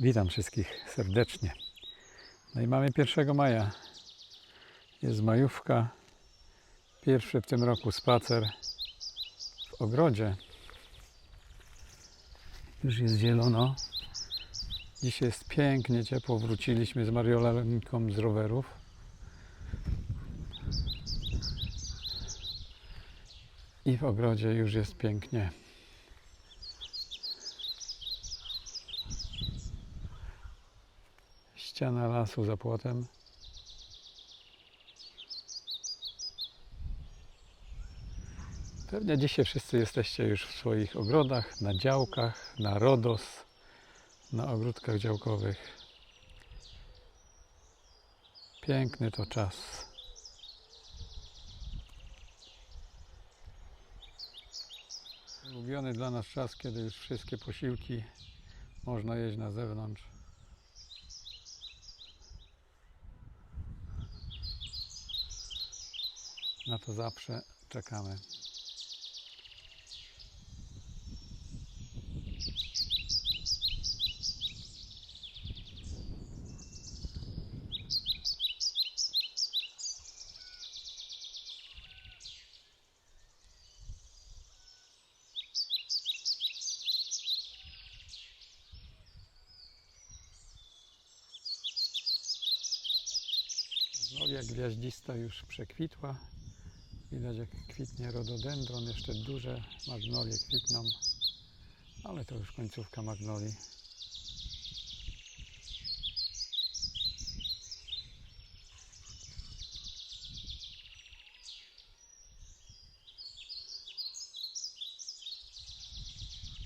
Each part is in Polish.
Witam wszystkich serdecznie. No i mamy 1 maja. Jest majówka. Pierwszy w tym roku spacer w ogrodzie. Już jest zielono. Dzisiaj jest pięknie ciepło. Wróciliśmy z Mariolenką z rowerów. I w ogrodzie już jest pięknie. Ściana lasu za płotem. Pewnie dzisiaj wszyscy jesteście już w swoich ogrodach, na działkach, na RODOS, na ogródkach działkowych. Piękny to czas. Ulubiony dla nas czas, kiedy już wszystkie posiłki można jeść na zewnątrz. Na to zawsze czekamy. Magnolia gwiaździsta już przekwitła. Widać jak kwitnie rododendron, jeszcze duże magnolie kwitną, ale to już końcówka magnolii.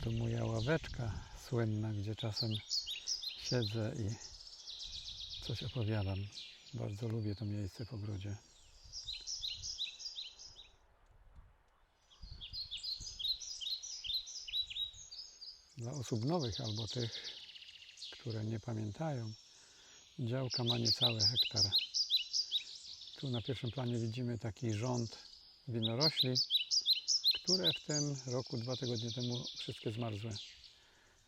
To moja ławeczka słynna, gdzie czasem siedzę i coś opowiadam. Bardzo lubię to miejsce w ogrodzie. Dla osób nowych albo tych, które nie pamiętają, działka ma niecały hektar. Tu na pierwszym planie widzimy taki rząd winorośli, które w tym roku, dwa tygodnie temu, wszystkie zmarzły.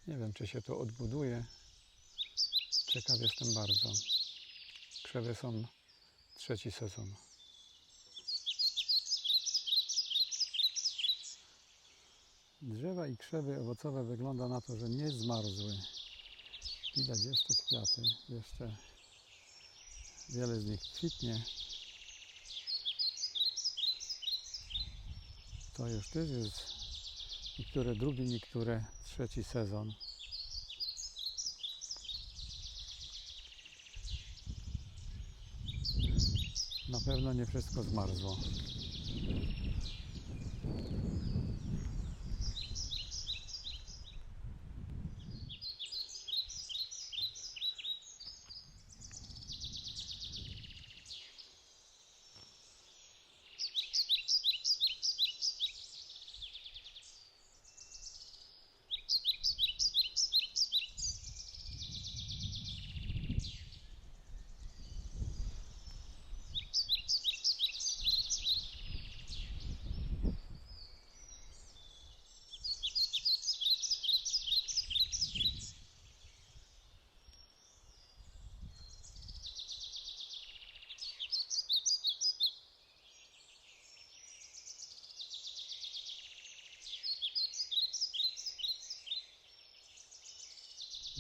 Nie wiem, czy się to odbuduje. Ciekaw jestem bardzo. Krzewy są trzeci sezon. Drzewa i krzewy owocowe wygląda na to, że nie zmarzły. Widać jeszcze kwiaty, jeszcze wiele z nich kwitnie. To już też jest niektóre drugi, niektóre trzeci sezon. Na pewno nie wszystko zmarzło.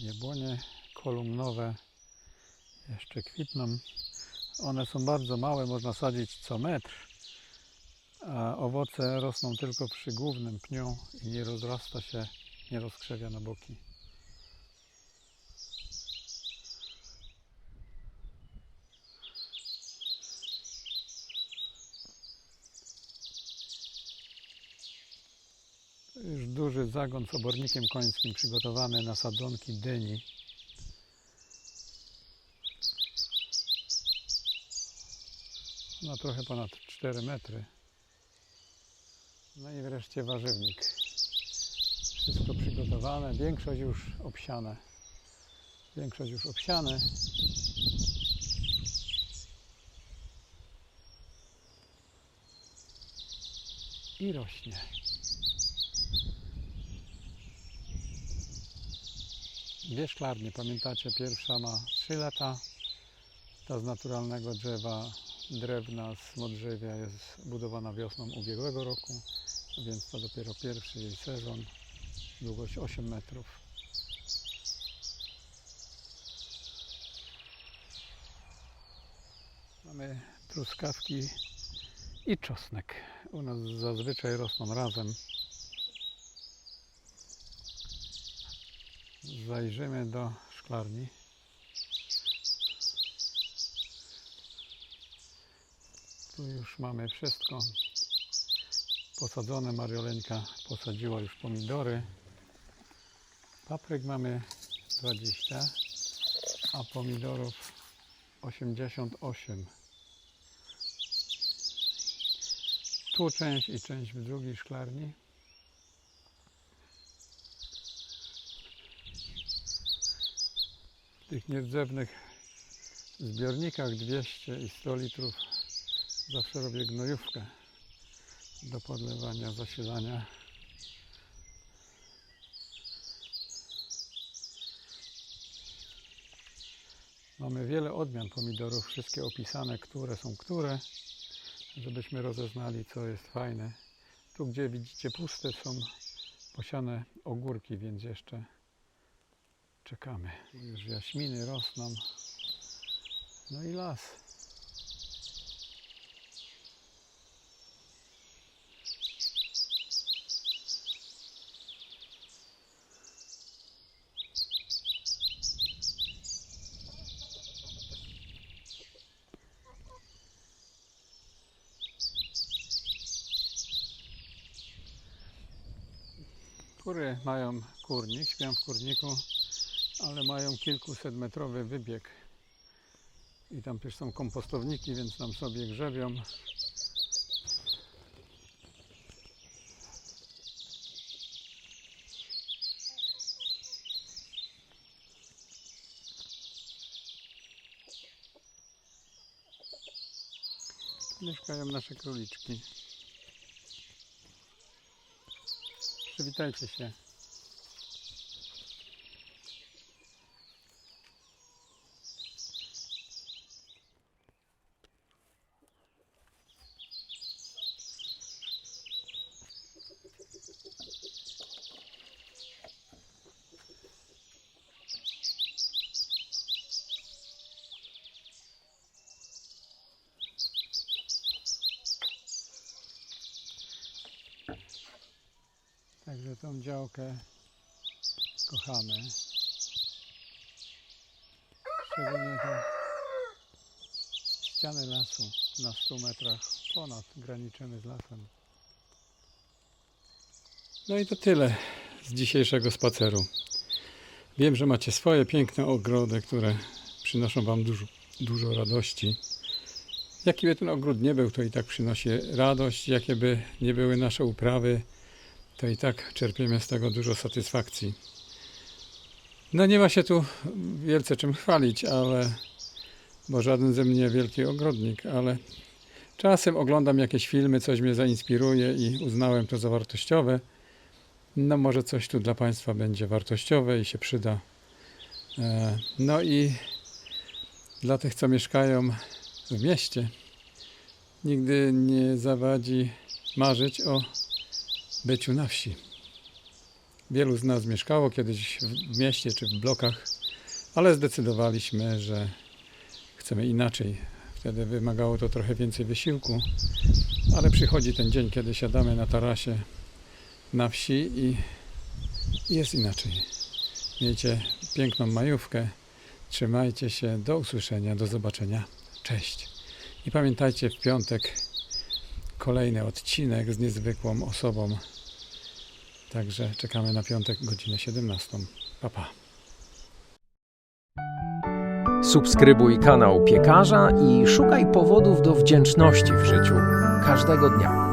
Jabłonie kolumnowe jeszcze kwitną. One są bardzo małe, można sadzić co metr, a owoce rosną tylko przy głównym pniu i nie rozrasta się, nie rozkrzewia na boki. Już duży zagon z obornikiem końskim przygotowany na sadzonki dyni. Na trochę ponad 4 metry. No i wreszcie warzywnik. Wszystko przygotowane, większość już obsiane. Większość już obsiane. I rośnie. Dwie szklarnie, pamiętacie, pierwsza ma 3 lata. Ta z naturalnego drzewa, drewna z modrzewia jest budowana wiosną ubiegłego roku, więc to dopiero pierwszy jej sezon. Długość 8 metrów. Mamy truskawki i czosnek. U nas zazwyczaj rosną razem. Zajrzymy do szklarni. Tu już mamy wszystko posadzone. Marioleńka posadziła już pomidory. Papryk mamy 20, a pomidorów 88. Tu część i część w drugiej szklarni. Tych nierdrzewnych zbiornikach 200 i 100 litrów zawsze robię gnojówkę do podlewania, zasilania. Mamy wiele odmian pomidorów, wszystkie opisane, które są które, żebyśmy rozeznali, co jest fajne. Tu, gdzie widzicie puste, są posiane ogórki, więc jeszcze czekamy. Już jaśminy rosną. No i las. Kury mają kurnik, śpią w kurniku, ale mają kilkusetmetrowy wybieg. I tam też są kompostowniki, więc tam sobie grzebią. Mieszkają nasze króliczki. Przywitajcie się. Także tą działkę kochamy. Szczególnie te ściany lasu na 100 metrach ponad graniczymy z lasem. No i to tyle z dzisiejszego spaceru. Wiem, że macie swoje piękne ogrody, które przynoszą Wam dużo, dużo radości. Jaki by ten ogród nie był, to i tak przynosi radość. Jakie by nie były nasze uprawy, to i tak czerpiemy z tego dużo satysfakcji. No nie ma się tu wielce czym chwalić, ale bo żaden ze mnie wielki ogrodnik, ale czasem oglądam jakieś filmy, coś mnie zainspiruje i uznałem to za wartościowe. No może coś tu dla Państwa będzie wartościowe i się przyda. E, No i dla tych, co mieszkają w mieście, nigdy nie zawadzi marzyć o byciu na wsi. Wielu z nas mieszkało kiedyś w mieście czy w blokach, ale zdecydowaliśmy, że chcemy inaczej. Wtedy wymagało to trochę więcej wysiłku, ale przychodzi ten dzień, kiedy siadamy na tarasie na wsi i jest inaczej. Miejcie piękną majówkę. Trzymajcie się. Do usłyszenia, do zobaczenia. Cześć. I pamiętajcie, w piątek kolejny odcinek z niezwykłą osobą. Także czekamy na piątek, godzinę 17. Pa, pa. Subskrybuj kanał piekarza i szukaj powodów do wdzięczności w życiu każdego dnia.